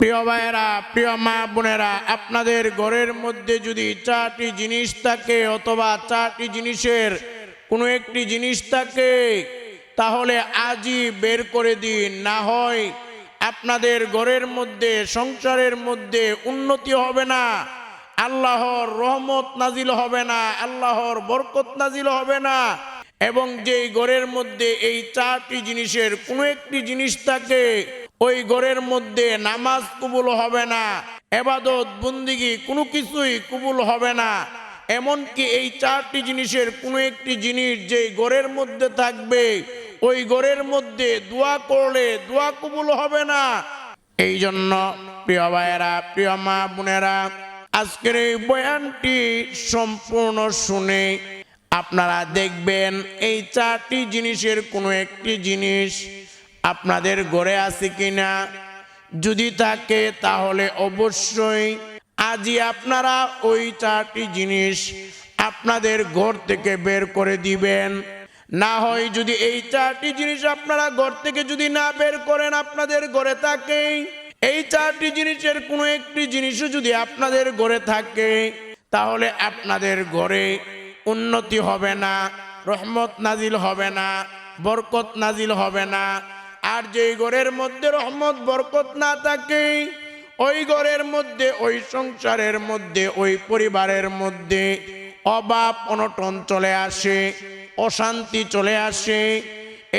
প্রিয় ভাইয়েরা, প্রিয় মা বোনেরা, আপনাদের ঘরের মধ্যে যদি চারটি জিনিস থাকে অথবা চারটি জিনিসের কোনো একটি জিনিস থাকে, তাহলে আজই বের করে দিন। না হয় আপনাদের ঘরের মধ্যে, সংসারের মধ্যে উন্নতি হবে না, আল্লাহর রহমত নাজিল হবে না, আল্লাহর বরকত নাজিল হবে না, এবং যেই ঘরের মধ্যে এই চারটি জিনিসের কোনো একটি জিনিস থাকে ওই ঘরের মধ্যে নামাজ কবুল হবে না, এবাদত, বন্দিগি, কোনো কিছুই কবুল হবে না। এমনকি এই চারটি জিনিসের কোনো একটি জিনিস যেই ঘরের মধ্যে থাকবে, ওই ঘরের মধ্যে দোয়া করলে দোয়া কবুল হবে না। এই জন্য প্রিয় ভাইয়েরা, প্রিয় মা বোনেরা, আজকের এই বয়ানটি সম্পূর্ণ শুনে আপনারা দেখবেন এই চারটি জিনিসের কোনো একটি জিনিস আপনাদের ঘরে আছে কিনা? যদি থাকে, তাহলে অবশ্যই আজই আপনারা ওই চারটি জিনিস আপনাদের ঘর থেকে বের করে দিবেন। না হয় যদি এই চারটি জিনিস আপনারা ঘর থেকে যদি না বের করেন, আপনাদের ঘরে থাকে। এই চারটি জিনিসের কোনো একটি জিনিসও যদি আপনাদের ঘরে থাকে, তাহলে আপনাদের ঘরে উন্নতি হবে না, রহমত নাজিল হবে না, বরকত নাজিল হবে না। আর যেই ঘরের মধ্যে রহমত, বরকত না থাকে, ওই ঘরের মধ্যে, ওই সংসারের মধ্যে, ওই পরিবারের মধ্যে অভাব, অনটন চলে আসে, অশান্তি চলে আসে।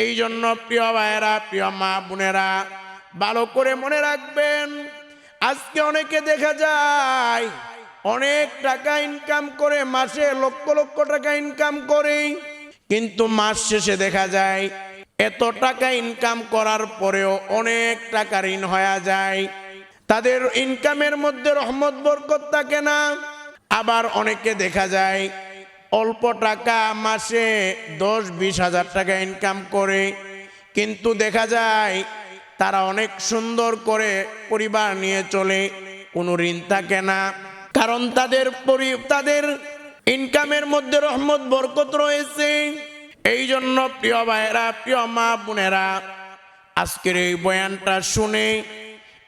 এই জন্য প্রিয় ভাইয়েরা, প্রিয় মা বোনেরা, ভালো করে মনে রাখবেন, আজকে অনেকে দেখা যায়, অনেক টাকা ইনকাম করে, মাসে লক্ষ লক্ষ টাকা ইনকাম করে, কিন্তু মাস শেষে দেখা যায় এত টাকা ইনকাম করার পরেও অনেক টাকা ঋণ হয়ে যায়। তাদের ইনকামের মধ্যে রহমত, বরকত থাকে না। আবার অনেকে দেখা যায় অল্প টাকা মাসে দশ বিশ হাজার টাকা ইনকাম করে। কিন্তু দেখা যায় তারা অনেক সুন্দর করে পরিবার নিয়ে চলে, কোনো ঋণ থাকে না। কারণ তাদের তাদের ইনকামের মধ্যে রহমত, বরকত রয়েছে। এই জন্য প্রিয় ভাইরা প্রিয় মা বোনেরা, আজকের এই বয়ানটা শুনে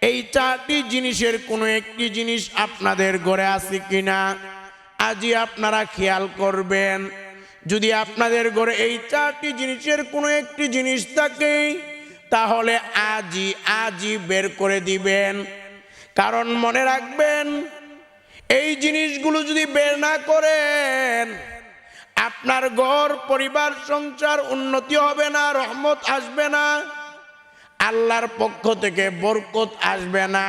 এই চারটি জিনিসের কোনো একটি জিনিস আপনাদের ঘরে আছে কিনা, আজই আপনারা খেয়াল করবেন। যদি আপনাদের ঘরে এই চারটি জিনিসের কোনো একটি জিনিস থাকে, তাহলে আজই আজই বের করে দিবেন। কারণ মনে রাখবেন, এই জিনিসগুলো যদি বের না করেন আপনার ঘর, পরিবার, সংসার উন্নতি হবে না, রহমত আসবে না। আল্লাহর পক্ষ থেকে বরকত আসবে না।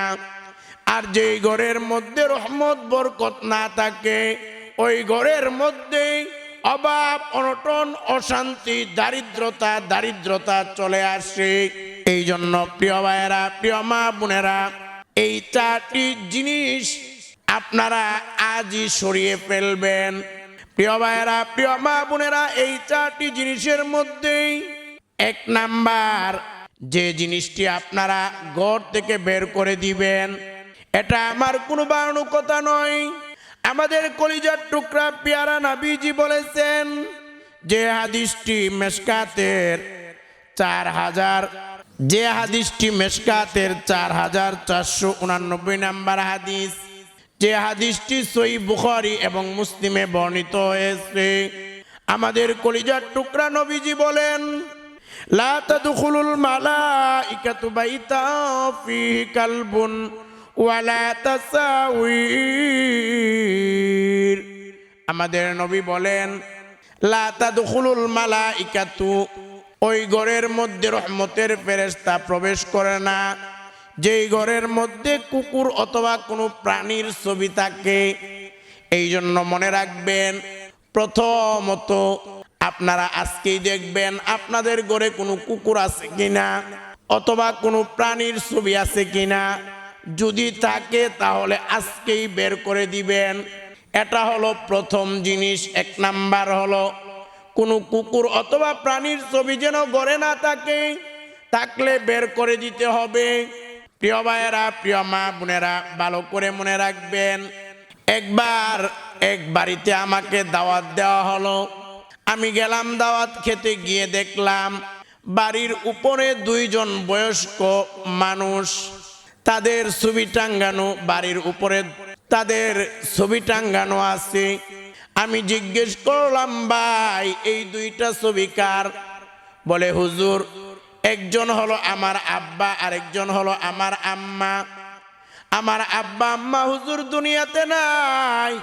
আর যেই ঘরের মধ্যে রহমত, বরকত না থাকে, ওই ঘরের মধ্যে অভাব, অনটন, অশান্তি, দারিদ্রতা দারিদ্রতা চলে আসে। এই জন্য প্রিয় ভাইয়েরা, প্রিয় মা বোনেরা, এই চারটি জিনিস আপনারা আজই সরিয়ে ফেলবেন। প্রিয় ভাইয়েরা, প্রিয় মা বোনেরা, এই চারটি জিনিসের মধ্যেই এক নাম্বার, যে জিনিসটি আপনারা ঘর থেকে বের করে দিবেন, এটা আমার কোনো কথা নয়। আমাদের কলিজার টুকরা পিয়ারা নাবিজি বলেছেন যে হাদিসটি মেসকাতের চার হাজার, যে হাদিসটি মেসকাতের চার হাজার চারশো উনানব্বই নাম্বার হাদিস। যে হাদিসটি সই বুখারি এবং মুসলিমে বর্ণিত হয়েছে। আমাদের কলিজার টুকরা নবীজি বলেন, লা ওয়ালা আমাদের নবী বলেন, লা ওই ঘরের মধ্যে রহমতের ফেরেশতা প্রবেশ করে না। যেই ঘরের মধ্যে কুকুর অথবা কোনো প্রাণীর ছবি থাকে, এই জন্য মনে রাখবেন, প্রথমত আপনারা আজকেই দেখবেন আপনাদের ঘরে কোনো কুকুর আছে কিনা, অথবা কোনো প্রাণীর ছবি আছে কিনা। যদি থাকে, তাহলে আজকেই বের করে দিবেন। এটা হলো প্রথম জিনিস। এক নাম্বার হলো, কোনো কুকুর অথবা প্রাণীর ছবি যেন ঘরে না থাকে, থাকলে বের করে দিতে হবে। প্রিয় ভাইয়েরা, প্রিয় মা বোনেরা ভালো করে মনে রাখবেন, একবার এক বাড়িতে আমাকে দাওয়াত দেওয়া হলো। আমি গেলাম দাওয়াত খেতে, গিয়ে দেখলাম বাড়ির উপরে দুইজন বয়স্ক মানুষ। তাদের ছবি টাঙ্গানো বাড়ির উপরে তাদের ছবি টাঙ্গানো আছে। আমি জিজ্ঞেস করলাম, ভাই, এই দুইটা ছবি কার? বলে, হুজুর একজন হলো আমার আব্বা, আরেকজন হলো আমার আম্মা। আমার আব্বা, আম্মা হুজুর দুনিয়াতে নাই।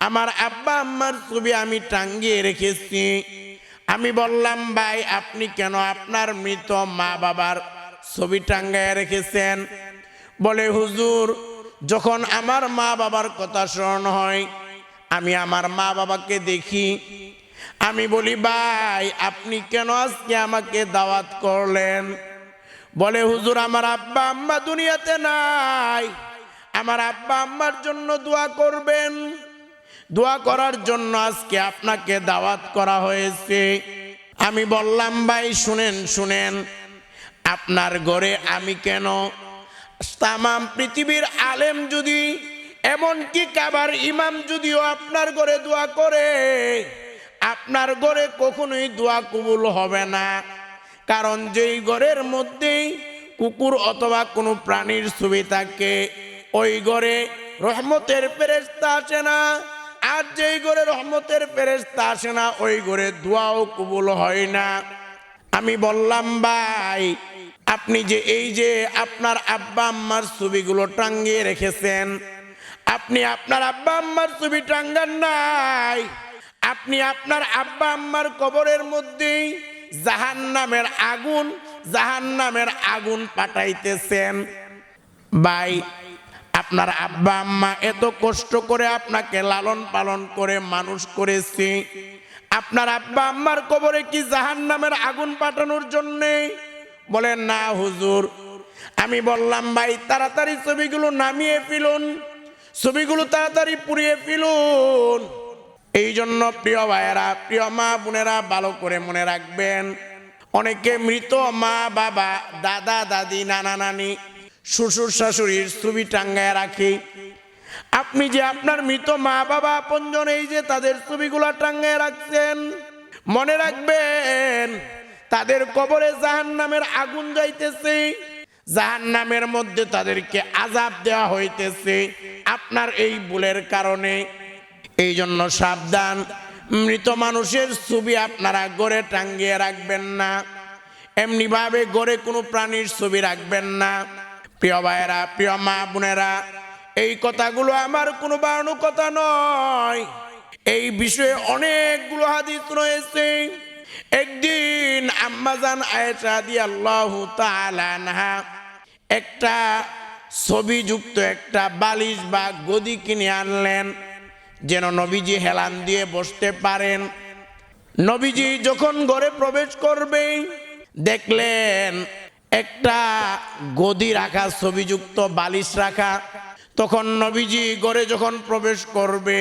আমার আব্বা, আম্মার ছবি আমি টাঙ্গিয়ে রেখেছি। আমি বললাম, ভাই, আপনি কেন আপনার মৃত মা বাবার ছবি টাঙ্গায় রেখেছেন? বলে, হুজুর, যখন আমার মা বাবার কথা স্মরণ হয়, আমি আমার মা বাবাকে দেখি আমি বলি, ভাই, আপনি কেন আজকে আমাকে দাওয়াত করলেন? বলে, হুজুর, আমার আব্বা আম্মা দুনিয়াতে নাই। আমার আব্বা আম্মার জন্য দোয়া করবেন। দোয়া করার জন্য আজকে আপনাকে দাওয়াত করা হয়েছে। আমি বললাম, ভাই, শুনেন শুনেন, আপনার ঘরে আমি কেন? তামাম পৃথিবীর আলেম যদি, এমনকি কাবার ইমাম যদিও আপনার ঘরে দোয়া করে আপনার ঘরে কখনোই দোয়া কবুল হবে না। কারণ যেই ঘরের মধ্যেই কুকুর অথবা কোনো প্রাণীর ছবি থাকে, ওই ঘরে রহমতের ফেরেস্তা আসে না। আর যেই ঘরে রহমতের ফেরেস্তা আসে না, ওই ঘরে দোয়াও কবুল হয় না। আমি বললাম, ভাই, আপনি যে এই যে আপনার আব্বা আম্মার ছবিগুলো টাঙ্গিয়ে রেখেছেন, আপনি আপনার আব্বা আম্মার ছবি টাঙ্গান নাই। আপনি আপনার আব্বা আম্মার কবরের মধ্যেই জাহান নামের আগুন জাহান নামের আগুন পাঠাইতেছেন। ভাই, আপনার আব্বা আম্মা এত কষ্ট করে আপনাকে লালন পালন করে মানুষ করেছি। আপনার আব্বা আম্মার কবরে কি জাহান নামের আগুন পাঠানোর জন্যে? বলেন, না, হুজুর। আমি বললাম, ভাই, তাড়াতাড়ি ছবিগুলো নামিয়ে ফেলুন। ছবিগুলো তাড়াতাড়ি পুড়িয়ে ফেলুন। এই জন্য প্রিয় ভাইয়েরা, প্রিয় মা বোনেরা ভালো করে মনে রাখবেন, অনেকে মৃত মা, বাবা, দাদা, দাদি, নানা, নানি, শ্বশুর, শাশুড়ির ছবি টাঙ্গায় রাখে। আপনি যে আপনার মৃত মা, বাবা, আপনজন, এই যে তাদের ছবিগুলো টাঙ্গায় রাখছেন, মনে রাখবেন তাদের কবরে জাহান নামের আগুন যাইতেছে জাহান নামের মধ্যে তাদেরকে আজাব দেওয়া হইতেছে। আপনার এই ভুলের কারণে এই জন্য সাবধান। মৃত মানুষের ছবি আপনারা গড়ে টাঙ্গিয়ে রাখবেন না। এমনি ভাবে গড়ে কোনো প্রাণীর ছবি রাখবেন না। প্রিয় ভাইয়েরা, প্রিয় মা বোনেরা, এই কথাগুলো আমার কোনো বাড়ানো কথা নয়। এই বিষয়ে অনেকগুলো হাদিস রয়েছে। একদিন আম্মাজান আয়েশা দি আল্লাহ তালানহা একটা ছবিযুক্ত একটা বালিশ বা গদি কিনে আনলেন। যেন নবীজি হেলান দিয়ে বসতে পারেন। নবীজি যখন ঘরে প্রবেশ করবে, দেখলেন একটা গদি রাখা, ছবিযুক্ত বালিশ রাখা। তখন নবীজি ঘরে যখন প্রবেশ করবে,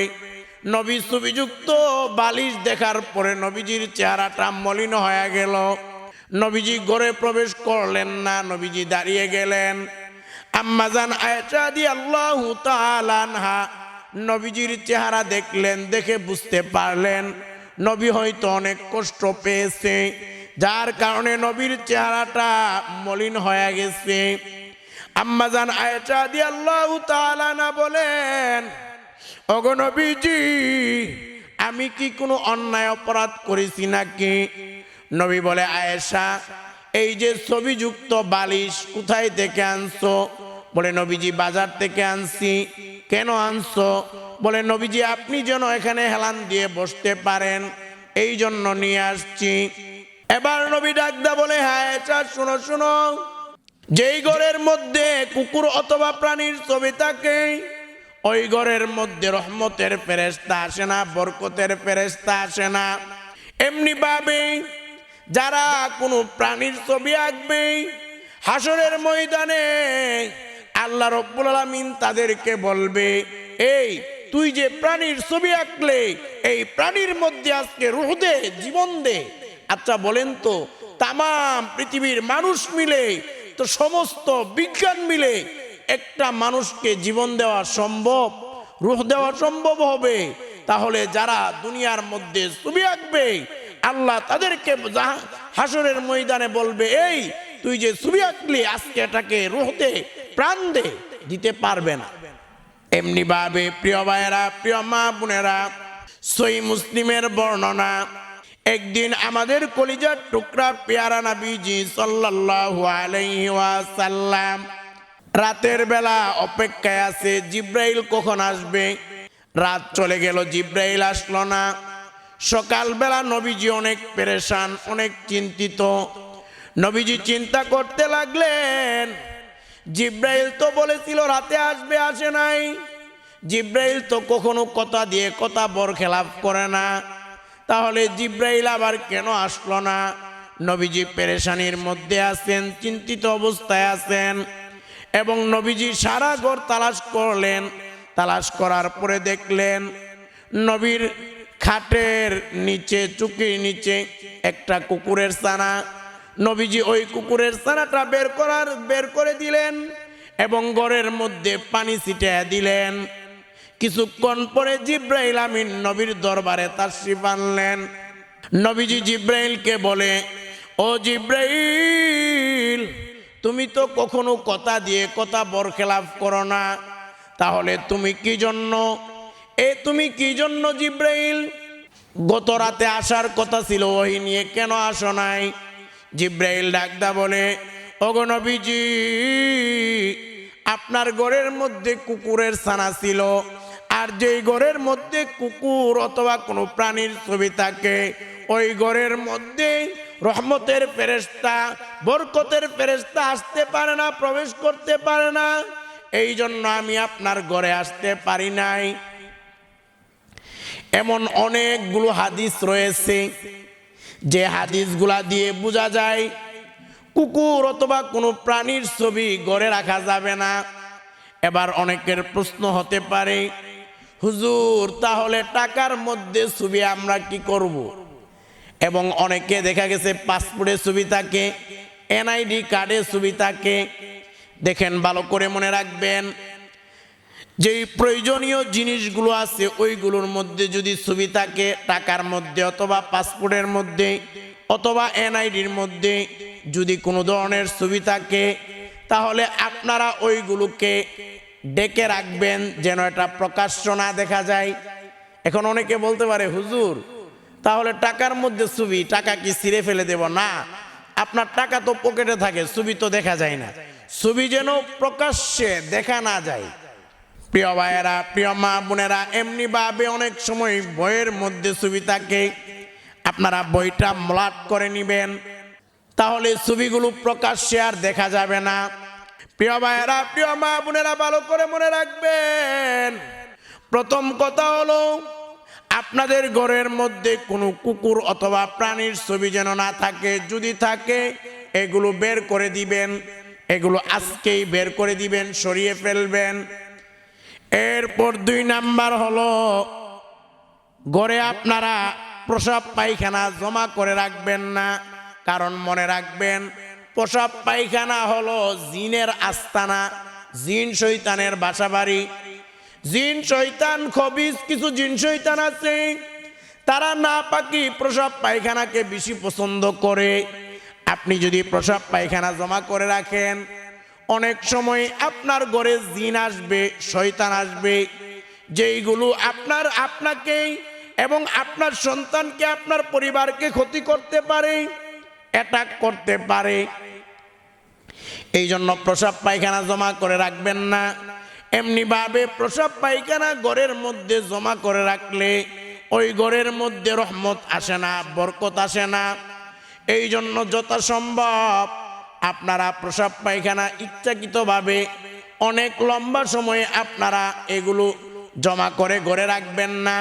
নবী ছবিযুক্ত বালিশ দেখার পরে নবীজির চেহারাটা মলিন হয়ে গেল। নবীজি ঘরে প্রবেশ করলেন না, নবীজি দাঁড়িয়ে গেলেন। আম্মাজান আয়সা দি আল্লাহ তালানহা নবীজির চেহারা দেখলেন, দেখে বুঝতে পারলেন, নবী হয়তো অনেক কষ্ট পেয়েছে, যার কারণে নবীর চেহারাটা মলিন হয়ে গেছে। আম্মাজান আয়েশা দি আল্লাহ তাআলা বলেন, ওগো নবীজি, আমি কি কোনো অন্যায় অপরাধ করেছি নাকি? নবী বলে, আয়েশা, এই যে ছবিযুক্ত বালিশ কোথায় থেকে আনছো? বলে, নবীজি বাজার থেকে আনছি। কেন আনছো? বলে, নবীজি, আপনি যেন এখানে হেলান দিয়ে বসতে পারেন, এই জন্য নিয়ে আসছি। এবার নবী ডাকদা বলে হ্যাঁ এটা শোনো শোনো। যেই ঘরের মধ্যে কুকুর অথবা প্রাণীর ছবি থাকে, ওই ঘরের মধ্যে রহমতের ফেরেস্তা আসে না, বরকতের ফেরেস্তা আসে না। এমনি ভাবে যারা কোনো প্রাণীর ছবি আঁকবে, হাসরের ময়দানে আল্লাহ রব্বুল আলমিন তাদেরকে বলবে, এই, তুই যে প্রাণীর ছবি আঁকলে, এই প্রাণীর মধ্যে আজকে রুহ দে, জীবন দে। আচ্ছা বলেন তো, তামাম পৃথিবীর মানুষ মিলে, তো সমস্ত বিজ্ঞান মিলে একটা মানুষকে জীবন দেওয়া সম্ভব, রুহ দেওয়া সম্ভব হবে? তাহলে যারা দুনিয়ার মধ্যে ছবি আঁকবে, আল্লাহ তাদেরকে হাসরের ময়দানে বলবে, এই, তুই যে ছবি আঁকলি, আজকে এটাকে রুহ দে। প্রাণ দিতে পারবে না। এমনি ভাবে প্রিয় ভাইয়েরা, প্রিয় মা বোনেরা, সই মুসলিমের বর্ণনা, একদিন আমাদের কলিজার টুকরা পেয়ারা নবীজি সাল্লাল্লাহু আলাইহি ওয়াসাল্লাম রাতের বেলা অপেক্ষায় আছে, জিব্রাইল কখন আসবে? রাত চলে গেল, জিব্রাইল আসলো না। সকালবেলা নবীজি অনেক পেরেশান, অনেক চিন্তিত। নবীজি চিন্তা করতে লাগলেন জিব্রাইল তো বলেছিল, রাতে আসবে, আসে নাই। জিব্রাইল তো কখনো কথা দিয়ে কথা বর খেলাপ করে না। তাহলে জিব্রাইল আবার কেন আসলো না? নবীজি পেরেশানির মধ্যে আছেন, চিন্তিত অবস্থায় আছেন এবং নবীজি সারা ঘর তালাশ করলেন। তালাশ করার পরে দেখলেন, নবীর খাটের নিচে, চুকির নিচে একটা কুকুরের ছানা নবীজি ওই কুকুরের ছানাটা বের করার, বের করে দিলেন এবং ঘরের মধ্যে পানি ছিটিয়ে দিলেন। কিছুক্ষণ পরে জিব্রাইল আমিন নবীর দরবারে তাশরিফ আনলেন। নবীজি জিব্রাইলকে বলে, ও জিব্রাইল, তুমি তো কখনো কথা দিয়ে কথা বরখেলাপ করো না। তাহলে তুমি কি জন্য? এ তুমি কি জন্য জিব্রাইল? গত রাতে আসার কথা ছিল ওই নিয়ে কেন আসো নাই? জিব্রাইল ডাকদা বলে, ওগো নবীজি, আপনার ঘরের মধ্যে কুকুরের ছানা ছিল, আর যেই ঘরের মধ্যে কুকুর অথবা কোনো প্রাণীর ছবি থাকে, ওই ঘরের মধ্যে রহমতের ফেরেস্তা বরকতের ফেরেস্তা আসতে পারে না, প্রবেশ করতে পারে না। এই জন্য আমি আপনার ঘরে আসতে পারি নাই। এমন অনেকগুলো হাদিস রয়েছে। যে হাদিসগুলা দিয়ে বোঝা যায়, কুকুর অথবা কোনো প্রাণীর ছবি গড়ে রাখা যাবে না এবার অনেকের প্রশ্ন হতে পারে, হুজুর, তাহলে টাকার মধ্যে ছবি আমরা কি করব। এবং অনেকে দেখা গেছে পাসপোর্টের ছবি থাকে, এনআইডি কার্ডের ছবি থাকে দেখেন, ভালো করে মনে রাখবেন যেই প্রয়োজনীয় জিনিসগুলো আছে, ওইগুলোর মধ্যে যদি ছবি থাকে, টাকার মধ্যে অথবা পাসপোর্টের মধ্যে অথবা এনআইডির মধ্যে যদি কোনো ধরনের ছবি থাকে, তাহলে আপনারা ওইগুলোকে ডেকে রাখবেন যেন এটা প্রকাশ্য না দেখা যায়। এখন অনেকে বলতে পারে, হুজুর, তাহলে টাকার মধ্যে ছবি, টাকা কি ছিঁড়ে ফেলে দেব? না, আপনার টাকা তো পকেটে থাকে, ছবি তো দেখা যায় না। ছবি যেন প্রকাশ্যে দেখা না যায়। প্রিয় ভাইয়েরা, প্রিয় মা বোনেরা এমনি ভাবে অনেক সময় বইয়ের মধ্যে ছবি থাকে। আপনারা বইটা মলাট করে নিবেন, তাহলে ছবিগুলো প্রকাশ্যে আর দেখা যাবে না। প্রিয় ভাইয়েরা, প্রিয় মা বোনেরা, ভালো করে মনে রাখবেন। প্রথম কথা হলো, আপনাদের ঘরের মধ্যে কোনো কুকুর অথবা প্রাণীর ছবি যেন না থাকে, যদি থাকে, এগুলো বের করে দিবেন। এগুলো আজকেই বের করে দিবেন, সরিয়ে ফেলবেন। এরপর দুই নাম্বার হলো, গড়ে আপনারা প্রসাব পায়খানা জমা করে রাখবেন না, কারণ মনে রাখবেন, প্রসাব পায়খানা হলো জিনের আস্তানা, জিন শৈতানের বাসা বাড়ি জিন শৈতান খবিজ, কিছু জিন শৈতান আছে, তারা না পাকি প্রসাব পায়খানাকে বেশি পছন্দ করে। আপনি যদি প্রসাব পায়খানা জমা করে রাখেন অনেক সময় আপনার ঘরে জিন আসবে, শয়তান আসবে, যেইগুলো আপনার আপনাকেই এবং আপনার সন্তানকে, আপনার পরিবারকে ক্ষতি করতে পারে অ্যাটাক করতে পারে। এই জন্য প্রসাব পায়খানা জমা করে রাখবেন না। এমনিভাবে প্রসাব পায়খানা ঘরের মধ্যে জমা করে রাখলে ওই ঘরের মধ্যে রহমত আসে না, বরকত আসে না। এই জন্য যথাসম্ভব আপনারা প্রসাব পায়খানা ইচ্ছাকৃতভাবে অনেক লম্বা সময়ে আপনারা এগুলো জমা করে ঘরে রাখবেন না।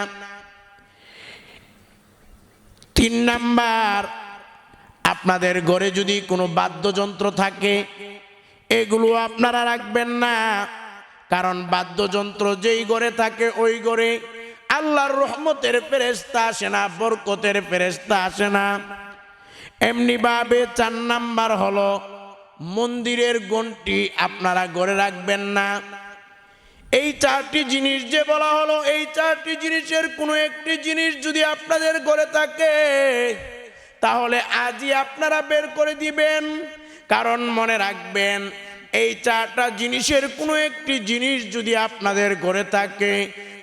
তিন নাম্বার, আপনাদের ঘরে যদি কোনো বাদ্যযন্ত্র থাকে, এগুলো আপনারা রাখবেন না। কারণ বাদ্যযন্ত্র যেই ঘরে থাকে ওই ঘরে আল্লাহর রহমতের ফেরেস্তা আসে না, বরকতের ফেরেস্তা আসে না। এমনি ভাবে চার নাম্বার হলো মন্দিরের গন্টি আপনারা গড়ে রাখবেন না। এই চারটি জিনিস যে বলা হলো, এই চারটি জিনিসের কোনো একটি জিনিস যদি আপনাদের গড়ে থাকে, তাহলে আজই আপনারা বের করে দিবেন। কারণ মনে রাখবেন, এই চারটা জিনিসের কোনো একটি জিনিস যদি আপনাদের গড়ে থাকে,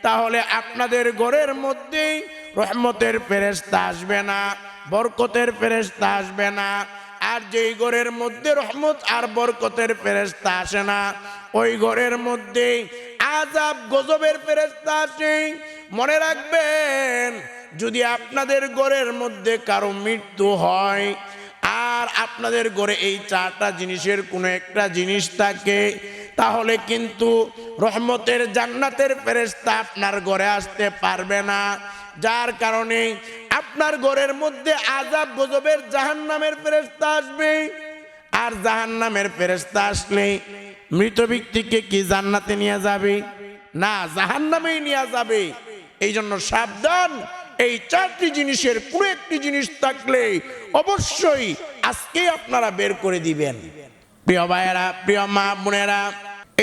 তাহলে আপনাদের ঘরের মধ্যেই রহমতের ফেরেস্তা আসবে না, বরকতের ফেরেস্তা আসবে না। আর যেই ঘরের মধ্যে রহমত আর বরকতের ফেরেস্তা আসে না, ওই ঘরের মধ্যে আজাব গজবের ফেরেস্তা আসে। মনে রাখবেন, যদি আপনাদের ঘরের মধ্যে কারও মৃত্যু হয়, আর আপনাদের ঘরে এই চারটা জিনিসের কোনো একটা জিনিস থাকে, তাহলে কিন্তু রহমতের জান্নাতের ফেরেস্তা আপনার ঘরে আসতে পারবে না। যার কারণে আপনার ঘরের মধ্যে আজাব গজবের জাহান নামের ফেরেস্তা আসবে আর জাহান নামের ফেরেস্তা আসলে মৃত ব্যক্তিকে কি জান্নাতে নিয়ে যাবে? না জাহান নামেই নিয়ে যাবে। এই জন্য সাবধান, এই চারটি জিনিসের কোনো একটি জিনিস থাকলে অবশ্যই আজকে আপনারা বের করে দিবেন। প্রিয় ভাইয়েরা, প্রিয় মা বোনেরা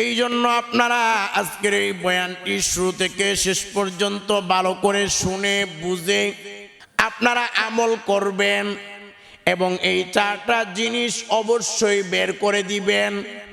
এই জন্য আপনারা আজকের এই বয়ানটি শুরু থেকে শেষ পর্যন্ত ভালো করে শুনে, বুঝে আপনারা আমল করবেন এবং এই চারটা জিনিস অবশ্যই বের করে দিবেন।